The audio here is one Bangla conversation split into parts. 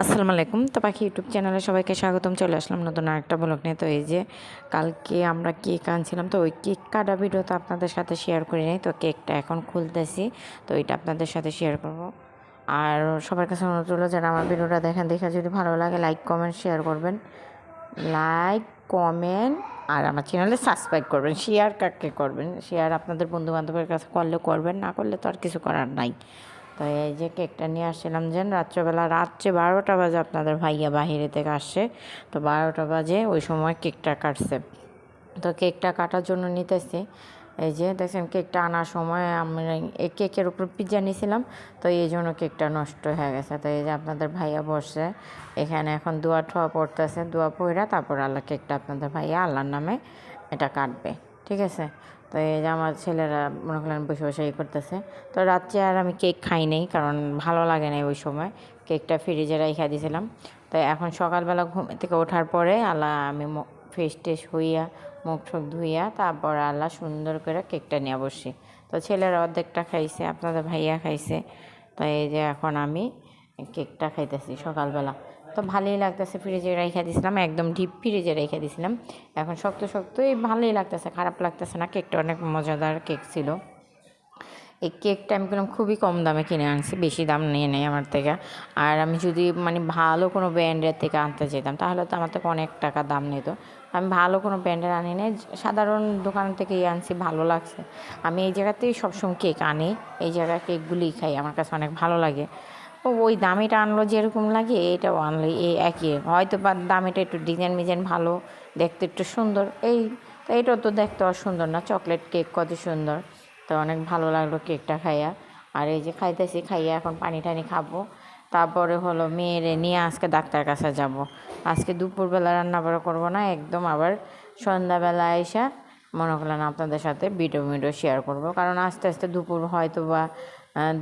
আসসালামু আলাইকুম। তো পাখি ইউটিউব চ্যানেলে সবাইকে স্বাগতম। চলে আসলাম নতুন আরেকটা ব্লগ নিয়ে। তো এই যে কালকে আমরা কেক আনছিলাম, তো ওই কেক কাটা ভিডিও তো আপনাদের সাথে শেয়ার করি নাই। তো কেকটা এখন খুলতেছি, তো এটা আপনাদের সাথে শেয়ার করব। আর সবার কাছে অনুরোধ হলো যারা আমার ভিডিওটা দেখেন, দেখে যদি ভালো লাগে লাইক কমেন্ট শেয়ার করবেন। লাইক কমেন্ট আর আমার চ্যানেলে সাবস্ক্রাইব করবেন শেয়ার কাকে করবেন? শেয়ার আপনাদের বন্ধু বান্ধবের কাছে করলে করবেন, না করলে তো আর কিছু করার নাই। তো এই যে কেকটা নিয়ে আসছিলাম যেন রাত্রেবেলা, রাত্রে বারোটা বাজে আপনাদের ভাইয়া বাহিরে থেকে আসছে তো বারোটা বাজে ওই সময় কেকটা কাটছে। তো কেকটা কাটার জন্য নিতেছি, এই যে দেখছেন কেকটা আনার সময় আমরা এই কেকের উপর পিৎজা নিয়েছিলাম, তো এই জন্য কেকটা নষ্ট হয়ে গেছে। তো এই যে আপনাদের ভাইয়া বসছে, এখানে এখন দোয়া ঠোয়া পড়তেছে, দোয়া পড়া তারপর আল্লাহ কেকটা আপনাদের ভাইয়া আল্লাহর নামে এটা কাটবে, ঠিক আছে? তো এই যে আমার ছেলেরা মনে করেন বসে বসে ইয়ে করতেছে। তো রাত্রে আর আমি কেক খাই নাই কারণ ভালো লাগে না ওই সময়। কেকটা ফ্রিজে রেখে দিয়েছিলাম তো এখন সকালবেলা ঘুম থেকে ওঠার পরে আল্লাহ আমি ফ্রেশ টেশ হইয়া, মুখ ঠুক ধুইয়া তারপর আল্লাহ সুন্দর করে কেকটা নিয়ে বসি তো ছেলেরা অর্ধেকটা খাইছে, আপনাদের ভাইয়া খাইছে। তো এই যে এখন আমি কেকটা খাইতেছি সকালবেলা। তো ভালোই লাগতেছে ফ্রিজে রেখে দিয়েছিলাম একদম ডিপ ফ্রিজে রেখে দিয়েছিলাম এখন শক্ত শক্তই ভালোই লাগতেছে, খারাপ লাগতেছে না, কেকটা অনেক মজাদার কেক ছিল। এই কেকটা আমি কিনলাম খুবই কম দামে কিনে আনছি, বেশি দাম নিয়ে নেই আমার থেকে। আর আমি যদি মানে ভালো কোনো ব্র্যান্ডের থেকে আনতে যেতাম, তাহলে তো আমার থেকে অনেক টাকা দাম নিত। আমি ভালো কোনো ব্র্যান্ডের আনি নাই, সাধারণ দোকান থেকেই আনছি, ভালো লাগছে। আমি এই জায়গাতেই সবসময় কেক আনি, এই জায়গার কেকগুলিই খাই, আমার কাছে অনেক ভালো লাগে। ও, ওই দামিটা আনলো যেরকম লাগে, এটাও আনলো এই একই। হয়তো বা দামিটা একটু ডিজাইন মিজাইন ভালো, দেখতে একটু সুন্দর, এই, তো এটাও তো দেখতে আর সুন্দর না, চকলেট কেক কত সুন্দর। তো অনেক ভালো লাগল কেকটা খাইয়া। আর এই যে খাইতেছি, খাইয়া এখন পানি টানি খাব। তারপরে হলো মেয়েরে নিয়ে আজকে ডাক্তার কাছে যাব। আজকে দুপুরবেলা রান্না বাড়া করব না, একদম আবার সন্ধ্যাবেলা এসে মনে করলেন আপনাদের সাথে ভিডিও ভিডিও শেয়ার করব। কারণ আস্তে আস্তে দুপুর হয়তো বা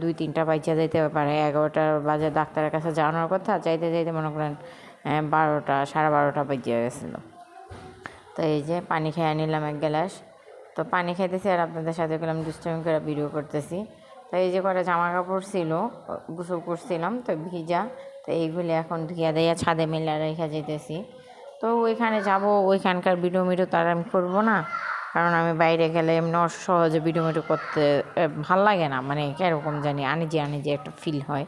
দুই, তিনটা বাইচা যাইতে পারে, এগারোটা বাজে ডাক্তারের কাছে যাওয়ানোর কথা, যাইতে যাইতে মনে করেন বারোটা, সাড়ে বারোটা বাজিয়ে গেছিল। তো এই যে পানি খেয়ে নিলাম এক গ্লাস। তো পানি খাইতেছি আর আপনাদের সাথে গেলাম, দুষ্টমি করে ভিডিও করতেছি। তো এই যে কটা জামা কাপড় ছিল, গোসল করছিলাম, তো ভিজা, তো এইগুলি এখন ধুইয়া দেয়া ছাদে মেলা রেখে যেতেছি তো ওইখানে যাব, ওইখানকার ভিডিও মিডিও তো আর আমি করব না। কারণ আমি বাইরে গেলে এমনি সহজে ভিডিও মিডিও করতে ভালো লাগে না। মানে কীরকম জানি আনিজি আনিজি একটা ফিল হয়।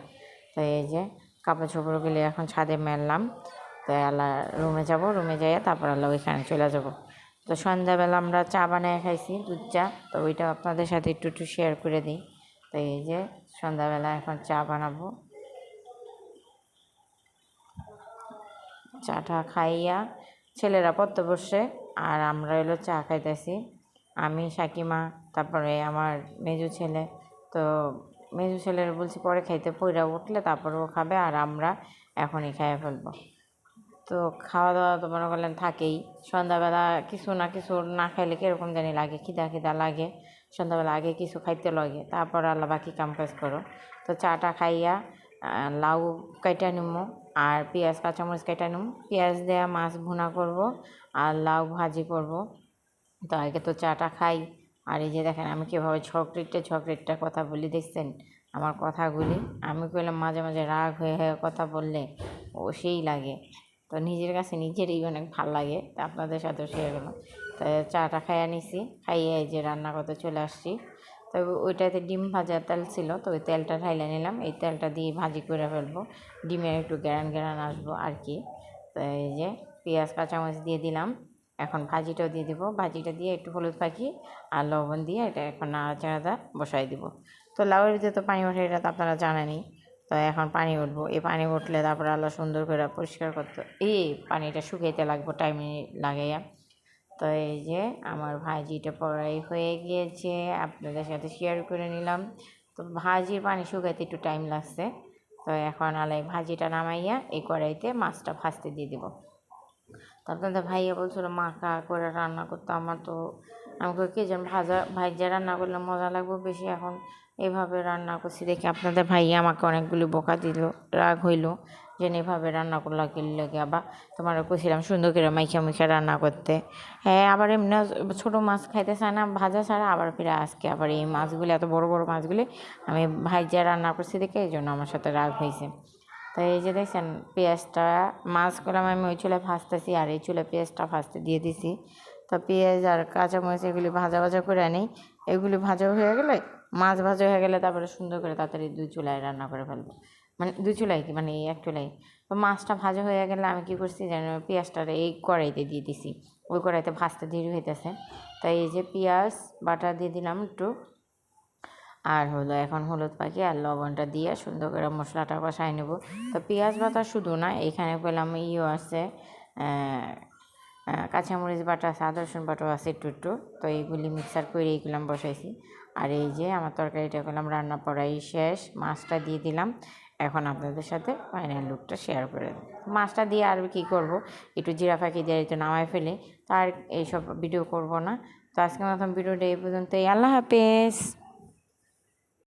তো এই যে কাপড় চোপড় গেলে এখন ছাদে মেললাম। তো আল্লাহ রুমে যাব, রুমে যাইয়া তারপর আল্লাহ ওইখানে চলে যাব। তো সন্ধ্যাবেলা আমরা চা বানিয়ে খাইছি, দুধ চা। তো ওইটা আপনাদের সাথে একটু একটু শেয়ার করে দিই। তো এই যে সন্ধ্যাবেলা এখন চা বানাবো। চাটা খাইয়া ছেলেরা পড়তে বসে আর আমরা এলো চা খাইতেছি। আমি, সাকিমা, তারপরে আমার মেজু ছেলে। তো মেজু ছেলের বলছি, পরে খাইতে পইরা উঠলে তারপর ও খাবে আর আমরা এখনই খাইয়ে ফেলব। তো খাওয়া দাওয়া তো মনে করলেন থাকেই। সন্ধ্যাবেলা কিছু না কিছু না খাইলে কীরকম জানি লাগে, খিদা খিদা লাগে। সন্ধ্যাবেলা আগে কিছু খাইতে লাগে, তারপর আল্লাহ বাকি কাম কাজ করো তো চাটা খাইয়া লাউ কাইটা নিমো। আর পেঁয়াজ, কাঁচামরিচ কেটে নেব। পেঁয়াজ দেওয়া মাছ ভুনা করব আর লাউ ভাজি করব। তো আগে তো চাটা খাই। আর এই যে দেখেন, আমি কীভাবে ঝকড়িটে ঝকড়িটটা কথা বলি, দেখছেন? আমার কথাগুলি। আমি কইলাম, মাঝে মাঝে রাগ হয়ে হয়ে কথা বললে ও সেই লাগে। তো নিজের কাছে নিজেরই অনেক ভালো লাগে, তা আপনাদের সাথেও শেয়ার করলাম। তো চাটা খাইয়া নিছি, খাইয়ে যে রান্না করতে চলে আসছি। তবে ওইটাতে ডিম ভাজা তেল ছিল, তো ওই তেলটা ঢাইলে নিলাম। এই তেলটা দিয়ে ভাজি করে ফেলব। ডিমের একটু গ্যারান গ্যারান আসব আর কি। তো এই যে পেঁয়াজ, কাঁচামরিচ দিয়ে দিলাম। এখন ভাজিটাও দিয়ে দিব। ভাজিটা দিয়ে একটু হলুদ পাখি আর লবণ দিয়ে এটা এখন নাড়াচাড়াটা বসাই দিব। তো লাউয়ের ভিতরে তো পানি ওঠে, এটা তো আপনারা জানেনই। তো এখন পানি উঠবো। এই পানি উঠলে তারপর আল্লাহ সুন্দর করে পরিষ্কার করতে এই পানিটা শুকাইতে লাগবো, টাইম লাগাইয়া। তো এই যে আমার ভাজিটা পড়াই হয়ে গিয়েছে, আপনাদের সাথে শেয়ার করে নিলাম। তো ভাজির পানি শুকাইতে একটু টাইম লাগছে, তো এখন আলাই ভাজিটা নামাইয়া এই কড়াইতে মাছটা ভাজতে দিয়ে দেবো। তো আপনাদের ভাইয়া বলছিল মাখা করে রান্না করতে আমার তো, আমাকে কে যেন ভাজা ভাজা রান্না করলে মজা লাগবে বেশি এখন এভাবে রান্না করছি দেখে আপনাদের ভাইয়া আমাকে অনেকগুলি বোকা দিল, রাগ হইল। যে এভাবে রান্না করলা কিনলে আবার তোমার কইছিলাম সুন্দর করে মাইখা মুখে রান্না করতে। হ্যাঁ আবার এমনি ছোটো মাছ খাইতে চায় না, ভাজা ছাড়া আবার ফিরে আজকে। আবার এই মাছগুলি, এত বড় বড় মাছগুলি আমি ভাইজা রান্না করছি দেখে এই জন্য আমার সাথে রাগ হয়েছে তো এই যে দেখছেন, পেঁয়াজটা, মাছ করলাম আমি ওই চুলে ভাজতেছি আর এই চুলে পেঁয়াজটা ভাজতে দিয়ে দিছি। তো পেঁয়াজ আর কাঁচামরিচ এগুলি ভাজা ভাজা করে আনি। এগুলি ভাজা হয়ে গেলে, মাছ ভাজা হয়ে গেলে তারপরে সুন্দর করে তাড়াতাড়ি দুই চুলায় রান্না করে ফেলব। মানে দুই চুলাই কি? মানে এক চুলাই। মাছটা ভাজা হয়ে গেলে আমি কি করছি যেন পেঁয়াজটা এই কড়াইতে দিয়ে দিছি। ওই কড়াইতে ভাজতে দেরি হইতেছে। তাই এই যে পেঁয়াজ বাটা দিয়ে দিলাম একটু। আর হলো এখন হলুদ পাখি আর লবণটা দিয়ে সুন্দর করে মশলাটা কষাই নেব। তো পেঁয়াজ বাটা শুধু না, এখানে পেলাম ইও আছে কাঁচামরিচ বাটা আছে, আদা রসুন বাটাও আছে একটু একটু। তো এইগুলি মিক্সার করে এইগুলো বসাইছি। আর এই যে আমার তরকারিটা করলাম রান্না পড়াই শেষ, মাছটা দিয়ে দিলাম। এখন আপনাদের সাথে ফাইনাল লুকটা শেয়ার করে দেব। মাছটা দিয়ে আর কি করব? একটু জিরা ফাঁকি দিয়ে একটু নামায় ফেলে। তার এইসব ভিডিও করব না। তো আজকে মতন ভিডিওটা এই পর্যন্তই। আল্লাহ হাফেজ।